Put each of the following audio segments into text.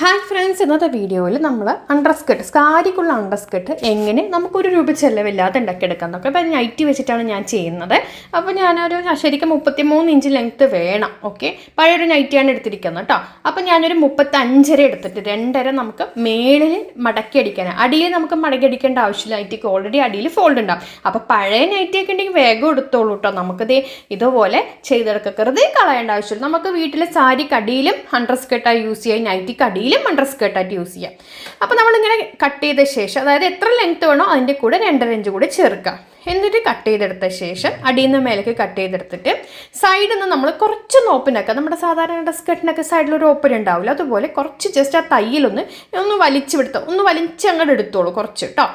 Hi friends ഇന്നത്തെ വീഡിയോയിൽ നമ്മൾ അണ്ടർസ്കേർട്ട് സ്കാരിക്കുള്ള അണ്ടർസ്കേർട്ട് എങ്ങനെ നമുക്കൊരു രൂപ ചെലവില്ലാതെ ഉണ്ടാക്കിയെടുക്കാൻ നോക്കാം അപ്പോൾ നൈറ്റി വെച്ചിട്ടാണ് ഞാൻ ചെയ്യുന്നത്. അപ്പോൾ ഞാനൊരു ശരിക്കും മുപ്പത്തി മൂന്ന് ഇഞ്ച് ലെങ്ത്ത് വേണം ഓക്കെ പഴയൊരു നൈറ്റിയാണ് എടുത്തിരിക്കുന്നത് കേട്ടോ അപ്പോൾ ഞാനൊരു മുപ്പത്തഞ്ചര എടുത്തിട്ട് രണ്ടര നമുക്ക് മേളിൽ മടക്കി അടിക്കാൻ അടിയിൽ നമുക്ക് മടക്കി അടിക്കേണ്ട ആവശ്യമില്ല നൈറ്റിക്ക് ഓൾറെഡി അടിയിൽ ഫോൾഡ് ഉണ്ടാവും. അപ്പോൾ പഴയ നൈറ്റിയൊക്കെ ഉണ്ടെങ്കിൽ വേഗം എടുത്തോളൂ കേട്ടോ നമുക്കിത് ഇതുപോലെ ചെയ്തെടുക്കരുത് കളയേണ്ട ആവശ്യമില്ല. നമുക്ക് വീട്ടിലെ സാരിക്കടിയിലും അടിയിലും അണ്ടർസ്കർട്ടായി യൂസ് ചെയ്യാം നൈറ്റിക്ക് അടിയിലും അണ്ടർസ്കർട്ടായിട്ട് യൂസ് ചെയ്യാം. അപ്പോൾ നമ്മളിങ്ങനെ കട്ട് ചെയ്ത ശേഷം അതായത് എത്ര ലെങ്ത് വേണോ അതിന്റെ കൂടെ രണ്ടര ഇഞ്ച് കൂടെ ചേർക്കാം എന്നിട്ട് കട്ട് ചെയ്തെടുത്ത ശേഷം അടിയിൽ നിന്ന് മേലേക്ക് കട്ട് ചെയ്തെടുത്തിട്ട് സൈഡിൽ നിന്ന് നമ്മൾ കുറച്ച് ഓപ്പനാക്കുക നമ്മുടെ സാധാരണ സ്കേർട്ടിനൊക്കെ സൈഡിൽ ഒരു ഓപ്പൺ ഉണ്ടാവില്ല അതുപോലെ കുറച്ച് ജസ്റ്റ് ആ തയ്യിലൊന്ന് ഒന്ന് വലിച്ചു വിടുത്തോ ഒന്ന് വലിച്ചങ്ങോട്ട് എടുത്തോളൂ കുറച്ച് കേട്ടോ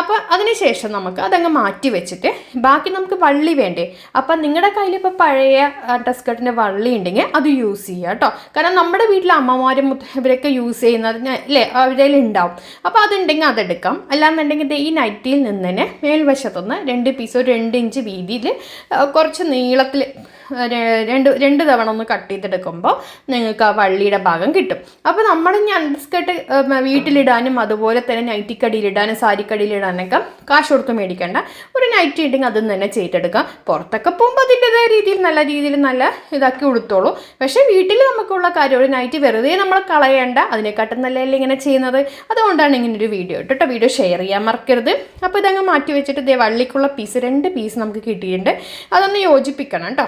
അപ്പോൾ അതിനുശേഷം നമുക്ക് അതങ്ങ് മാറ്റി വെച്ചിട്ട് ബാക്കി നമുക്ക് വള്ളി വേണ്ടേ. അപ്പം നിങ്ങളുടെ കയ്യിൽ ഇപ്പോൾ പഴയ ഡസ്കട്ടിന്റെ വള്ളി ഉണ്ടെങ്കിൽ അത് യൂസ് ചെയ്യുക കേട്ടോ. കാരണം നമ്മുടെ വീട്ടിലെ അമ്മമാരും ഇവരൊക്കെ യൂസ് ചെയ്യുന്നത് അല്ലേ അവരുടെ ഉണ്ടാവും അപ്പോൾ അതുണ്ടെങ്കിൽ അതെടുക്കാം. അല്ലാന്നുണ്ടെങ്കിൽ ഈ നൈറ്റിയിൽ നിന്ന് തന്നെ മേൽവശത്തുനിന്ന് രണ്ട് പീസ് ഒരു രണ്ട് ഇഞ്ച് വീതിയിൽ കുറച്ച് നീളത്തിൽ രണ്ട് രണ്ട് തവണ ഒന്ന് കട്ട് ചെയ്തെടുക്കുമ്പോൾ നിങ്ങൾക്ക് ആ വള്ളിയുടെ ഭാഗം കിട്ടും. അപ്പോൾ ഈ അണ്ടർസ്കർട്ട് വീട്ടിലിടാനും അതുപോലെ തന്നെ നൈറ്റിക്കടിയിലിടാനും സാരിക്കടിയിലിടാനൊക്കെ കാശ് കൊടുത്ത് മേടിക്കേണ്ട. ഒരു നൈറ്റ് ഉണ്ടെങ്കിൽ അതും തന്നെ ചെയ്തെടുക്കാം. പുറത്തൊക്കെ പോകുമ്പോൾ അതിന്റെതായ രീതിയിൽ നല്ല രീതിയിൽ നല്ല ഇതാക്കി ഉടുത്തോളൂ. പക്ഷേ വീട്ടിൽ നമുക്കുള്ള കാര്യം ഒരു നൈറ്റ് വെറുതെ നമ്മൾ കളയേണ്ട. അതിനെക്കാട്ടും നല്ലതല്ലേ ഇങ്ങനെ ചെയ്യുന്നത്? അതുകൊണ്ടാണ് ഇങ്ങനെ ഒരു വീഡിയോ ഇട്ടോ വീഡിയോ ഷെയർ ചെയ്യാൻ മറക്കരുത്. അപ്പോൾ ഇതങ്ങ് മാറ്റി വെച്ചിട്ട് ദേ വള്ളിക്കുള്ള പീസ് രണ്ട് പീസ് നമുക്ക് കിട്ടിയിട്ടുണ്ട്. അതൊന്ന് യോജിപ്പിക്കണം കേട്ടോ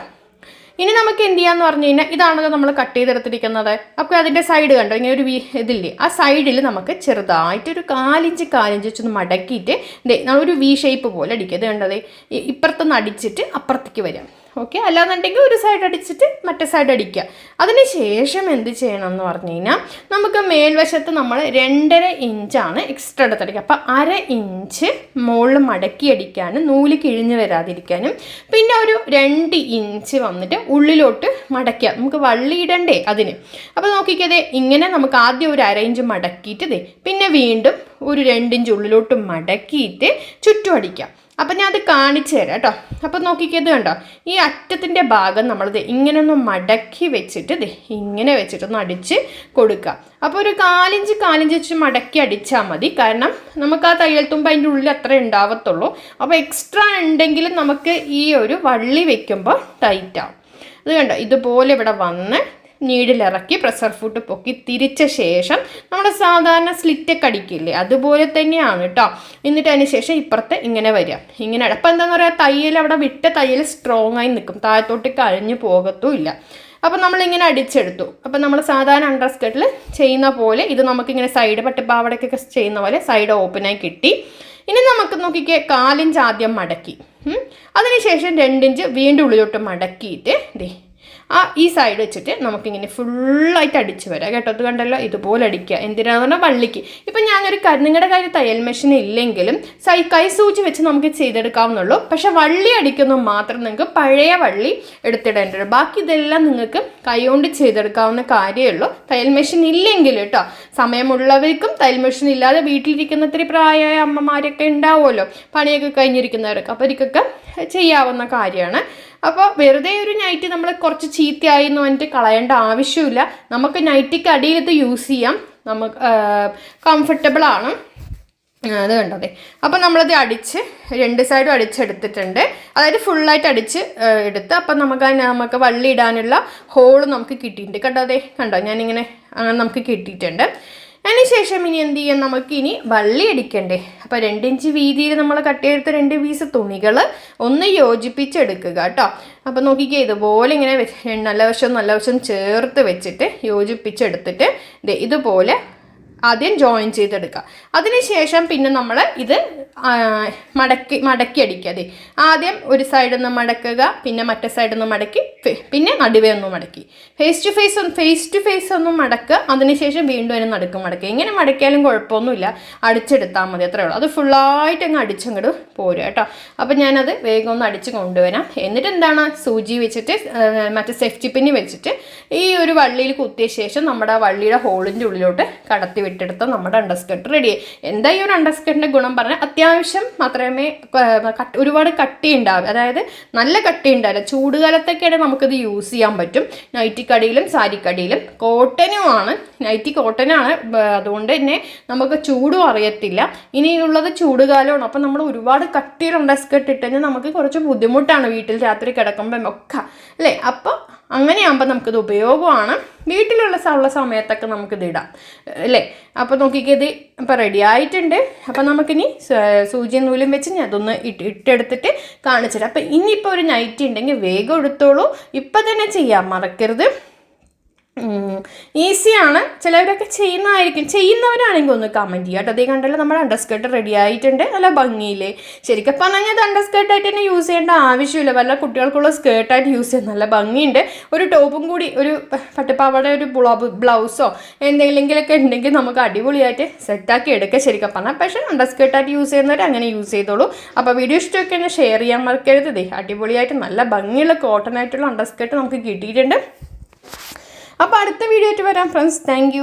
ഇനി നമുക്ക് എന്ത് ചെയ്യാന്ന് പറഞ്ഞു കഴിഞ്ഞാൽ ഇതാണല്ലോ നമ്മൾ കട്ട് ചെയ്തെടുത്തിരിക്കുന്നത്. അപ്പോൾ അതിന്റെ സൈഡ് കണ്ടോ? ഇങ്ങനെ ഒരു ഇതില്ലേ? ആ സൈഡിൽ നമുക്ക് ചെറുതായിട്ട് ഒരു കാലിഞ്ച് കാലിഞ്ച് വെച്ചൊന്ന് മടക്കിയിട്ട് ഒരു വി ഷേപ്പ് പോലെ അടിക്കുക. ഇത് കണ്ടത് ഇപ്പുറത്തുനിന്ന് അടിച്ചിട്ട് അപ്പുറത്തേക്ക് വരാം ഓക്കെ അല്ലാന്നുണ്ടെങ്കിൽ ഒരു സൈഡ് അടിച്ചിട്ട് മറ്റേ സൈഡ് അടിക്കുക. അതിന് ശേഷം എന്ത് ചെയ്യണം എന്ന് പറഞ്ഞു കഴിഞ്ഞാൽ നമുക്ക് മേൽവശത്ത് നമ്മൾ രണ്ടര ഇഞ്ചാണ് എക്സ്ട്രാ എടുത്തടിക്കുക അപ്പോൾ അര ഇഞ്ച് മുകളിൽ മടക്കി അടിക്കാനും നൂൽ കിഴിഞ്ഞ് വരാതിരിക്കാനും പിന്നെ ഒരു രണ്ട് ഇഞ്ച് വന്നിട്ട് ഉള്ളിലോട്ട് മടക്കുക. നമുക്ക് വള്ളി ഇടണ്ടേ അതിന്. അപ്പോൾ നോക്കിക്കതേ ഇങ്ങനെ നമുക്ക് ആദ്യം ഒരു അര ഇഞ്ച് മടക്കിയിട്ട് പിന്നെ വീണ്ടും ഒരു രണ്ടിഞ്ച് ഉള്ളിലോട്ട് മടക്കിയിട്ട് ചുറ്റും അടിക്കാം അപ്പം ഞാൻ അത് കാണിച്ചു തരാം കേട്ടോ. അപ്പം നോക്കിക്കത് കണ്ടോ? ഈ അറ്റത്തിന്റെ ഭാഗം നമ്മളിത് ഇങ്ങനെ ഒന്ന് മടക്കി വെച്ചിട്ട് ദേ ഇങ്ങനെ വെച്ചിട്ടൊന്ന് അടിച്ച് കൊടുക്കുക. അപ്പോൾ ഒരു കാലിഞ്ച് കാലിഞ്ച് വെച്ച് മടക്കി അടിച്ചാൽ മതി. കാരണം നമുക്ക് ആ തയ്യൽ തുമ്പ് അതിന്റെ ഉള്ളിൽ അത്ര ഉണ്ടാവത്തുള്ളൂ. അപ്പോൾ എക്സ്ട്രാ ഉണ്ടെങ്കിലും നമുക്ക് ഈ ഒരു വള്ളി വെക്കുമ്പോൾ ടൈറ്റാവും അത് കണ്ടോ? ഇതുപോലെ ഇവിടെ വന്ന് നീഡിലിറക്കി പ്രഷർ ഫുഡ് പൊക്കി തിരിച്ച ശേഷം നമ്മൾ സാധാരണ സ്ലിറ്റൊക്കെ അടിക്കില്ലേ? അതുപോലെ തന്നെയാണ് കേട്ടോ എന്നിട്ട് അതിന് ശേഷം ഇപ്പുറത്ത് ഇങ്ങനെ വരിക. ഇങ്ങനെ അപ്പം എന്താണെന്ന് പറയുക തയ്യൽ അവിടെ വിട്ട തയ്യൽ സ്ട്രോങ് ആയി നിൽക്കും. താഴത്തോട്ട് കഴിഞ്ഞു പോകത്തുമില്ല അപ്പം നമ്മളിങ്ങനെ അടിച്ചെടുത്തു. അപ്പം നമ്മൾ സാധാരണ അണ്ടർ സ്കർട്ടിൽ ചെയ്യുന്ന പോലെ ഇത് നമുക്കിങ്ങനെ സൈഡ് പട്ടുപാവടക്കൊക്കെ ചെയ്യുന്ന പോലെ സൈഡ് ഓപ്പനായി കിട്ടി. ഇനി നമുക്ക് നോക്കിക്കേ കാലിഞ്ച് ആദ്യം മടക്കി. അതിനുശേഷം രണ്ടിഞ്ച് വീണ്ടും ഉള്ളിലോട്ട് മടക്കിയിട്ട് ദേ ആ ഈ സൈഡ് വെച്ചിട്ട് നമുക്കിങ്ങനെ ഫുള്ളായിട്ട് അടിച്ച് വരാം. കേട്ടോ അത് കണ്ടല്ലോ? ഇതുപോലെ അടിക്കുക. എന്തിനാന്ന് പറഞ്ഞാൽ വള്ളിക്ക്. ഇപ്പം ഞാനൊരു നിങ്ങളുടെ കയ്യിൽ തയ്യൽ മെഷീൻ ഇല്ലെങ്കിലും സൈ കൈ സൂചി വെച്ച് നമുക്ക് ചെയ്തെടുക്കാവുന്നുള്ളൂ. പക്ഷേ വള്ളി അടിക്കുന്നു മാത്രം നിങ്ങൾക്ക് പഴയ വള്ളി എടുത്തിടേണ്ടത് ബാക്കി ഇതെല്ലാം നിങ്ങൾക്ക് കൈകൊണ്ട് ചെയ്തെടുക്കാവുന്ന കാര്യമേ ഉള്ളൂ. തയ്യൽ മെഷീൻ ഇല്ലെങ്കിൽ കേട്ടോ സമയമുള്ളവർക്കും തയ്യൽ മെഷീൻ ഇല്ലാതെ വീട്ടിലിരിക്കുന്ന ഇത്തിരി പ്രായമായ അമ്മമാരൊക്കെ ഉണ്ടാവുമല്ലോ. പണിയൊക്കെ കഴിഞ്ഞിരിക്കുന്നവരൊക്കെ. അപ്പോൾ അവർക്കൊക്കെ ചെയ്യാവുന്ന കാര്യമാണ്. അപ്പോൾ വെറുതെ ഒരു നൈറ്റി നമ്മൾ കുറച്ച് ചീത്തയായി എന്ന് പറഞ്ഞിട്ട് കളയേണ്ട ആവശ്യമില്ല. നമുക്ക് നൈറ്റിക്ക് അടിയിൽ ഇത് യൂസ് ചെയ്യാം. നമുക്ക് കംഫർട്ടബിൾ ആണ്. അത് കണ്ടതേ അപ്പോൾ നമ്മളത് അടിച്ച് രണ്ട് സൈഡും അടിച്ചെടുത്തിട്ടുണ്ട്. അതായത് ഫുള്ളായിട്ട് അടിച്ച് എടുത്ത് അപ്പം നമുക്ക് നമുക്ക് വള്ളി ഇടാനുള്ള ഹോൾ നമുക്ക് കിട്ടിയിട്ടുണ്ട്. കണ്ടോ അതെ കണ്ടോ? ഞാനിങ്ങനെ അങ്ങനെ നമുക്ക് കിട്ടിയിട്ടുണ്ട്. അതിന് ശേഷം ഇനി എന്ത് ചെയ്യാം? നമുക്ക് ഇനി വള്ളി അടിക്കണ്ടേ. അപ്പോൾ രണ്ടിഞ്ച് വീതിയിൽ നമ്മൾ കട്ട് ചെയ്തെടുത്ത രണ്ട് പീസ് തുണികൾ ഒന്ന് യോജിപ്പിച്ചെടുക്കുക കേട്ടോ. അപ്പോൾ നോക്കിക്കേ ഇതുപോലെ ഇങ്ങനെ നല്ല വശം നല്ല വശം ചേർത്ത് വെച്ചിട്ട് യോജിപ്പിച്ചെടുത്തിട്ട് ഇതുപോലെ ആദ്യം ജോയിൻ ചെയ്തെടുക്കുക. അതിനുശേഷം പിന്നെ നമ്മൾ ഇത് മടക്കി മടക്കി അടിക്കുക. അതെ. ആദ്യം ഒരു സൈഡിൽ നിന്ന് മടക്കുക പിന്നെ മറ്റേ സൈഡിൽ നിന്ന് മടക്കി പിന്നെ നടുവേ ഒന്നും മടക്കി. ഫേസ് ടു ഫേസ് ഒന്ന് ഫേസ് ടു ഫേസ് ഒന്നും മടക്കുക അതിനുശേഷം വീണ്ടും അതിന് നടുക്ക് മടക്കുക. ഇങ്ങനെ മടക്കിയാലും കുഴപ്പമൊന്നുമില്ല. അടിച്ചെടുത്താൽ മതി അത്രേ ഉള്ളൂ. അത് ഫുള്ളായിട്ട് അങ്ങ് അടിച്ചങ്ങോട്ട് പോരുക കേട്ടോ. അപ്പം ഞാനത് വേഗം ഒന്ന് അടിച്ച് കൊണ്ടുവരാം. എന്നിട്ട് എന്താണ്? സൂചി വെച്ചിട്ട് മറ്റേ സേഫ്റ്റി പിന്നി വെച്ചിട്ട് ഈ ഒരു വള്ളിയിൽ കുത്തിയ ശേഷം നമ്മുടെ ആ വള്ളിയുടെ ഹോളിന്റെ ഉള്ളിലോട്ട് കടത്തി ഇട്ടെടുത്ത നമ്മുടെ അണ്ടർസ്കേർട്ട് റെഡിയായി എന്താ ഈ ഒരു അണ്ടർസ്കേർട്ടിന്റെ ഗുണം? പറഞ്ഞാൽ അത്യാവശ്യം മാത്രമേ ഒരുപാട് കട്ടി ഉണ്ടാവും അതായത് നല്ല കട്ടി ഉണ്ടാവില്ല ചൂടുകാലത്തൊക്കെയാണ് നമുക്കിത് യൂസ് ചെയ്യാൻ പറ്റും. നൈറ്റിക്കടിയിലും സാരിക്കടിയിലും. കോട്ടനുമാണ്. നൈറ്റി കോട്ടനാണ്. അതുകൊണ്ട് തന്നെ നമുക്ക് ചൂടും അറിയത്തില്ല. ഇനിയുള്ളത് ചൂടുകാലമാണ്. അപ്പം നമ്മൾ ഒരുപാട് കട്ടിയിൽ അണ്ടർസ്കർട്ട് ഇട്ട് കഴിഞ്ഞാൽ നമുക്ക് കുറച്ച് ബുദ്ധിമുട്ടാണ് വീട്ടിൽ രാത്രി കിടക്കുമ്പം ഒക്കെ. അല്ലേ? അപ്പോൾ അങ്ങനെയാകുമ്പോൾ നമുക്കിത് ഉപയോഗമാണ്. വീട്ടിലുള്ള ഉള്ള സമയത്തൊക്കെ നമുക്കിത് ഇടാം. അല്ലേ? അപ്പോൾ നോക്കിക്കേ ഇത് ഇപ്പോൾ റെഡി ആയിട്ടുണ്ട്. അപ്പോൾ നമുക്കിനി സൂചിയും സൂചി നൂലും വെച്ച് ഞാൻ അതൊന്ന് ഇട്ട് ഇട്ടെടുത്തിട്ട് കാണിച്ചുതരാം അപ്പോൾ ഇനിയിപ്പോൾ ഒരു നൈറ്റ് ഉണ്ടെങ്കിൽ വേഗം എടുത്തോളൂ. ഇപ്പം തന്നെ ചെയ്യാം മറക്കരുത്. ഈസിയാണ് ചിലവരൊക്കെ ചെയ്യുന്നതായിരിക്കും. ചെയ്യുന്നവരാണെങ്കിൽ ഒന്ന് കമന്റ് ചെയ്യുക കേട്ടോ. അതേ കണ്ടല്ലോ നമ്മുടെ അണ്ടർസ്കേർട്ട് റെഡി ആയിട്ടുണ്ട്. നല്ല ഭംഗിയില്ലേ? ശരിക്കും പറഞ്ഞാൽ അത് അണ്ടർസ്കേർട്ടായിട്ട് തന്നെ യൂസ് ചെയ്യേണ്ട ആവശ്യമില്ല. വല്ല കുട്ടികൾക്കുള്ള സ്കേർട്ടായിട്ട് യൂസ് ചെയ്യാൻ നല്ല ഭംഗിയുണ്ട്. ഒരു ടോപ്പും കൂടി ഒരു പ- പട്ടുപാവാട ഒരു ബ്ലൗ- ബ്ലൗസോ എന്തെങ്കിലുമൊക്കെ ഉണ്ടെങ്കിൽ നമുക്ക് അടിപൊളിയായിട്ട് സെറ്റാക്കി എടുക്കാം ശരിക്കും പറഞ്ഞാൽ പക്ഷേ അണ്ടർസ്കേർട്ടായിട്ട് യൂസ് ചെയ്യുന്നവർ അങ്ങനെ യൂസ് ചെയ്തോളൂ. അപ്പോൾ വീഡിയോ ഇഷ്ടമൊക്കെ ഒന്ന് ഷെയർ ചെയ്യാൻ മറക്കരുത്. അടിപൊളിയായിട്ട് നല്ല ഭംഗിയുള്ള കോട്ടൺ ആയിട്ടുള്ള അണ്ടർസ്കേർട്ട് നമുക്ക് കിട്ടിയിട്ടുണ്ട്. അപ്പോൾ അടുത്ത വീഡിയോ ആയിട്ട് വരാം ഫ്രണ്ട്സ് താങ്ക്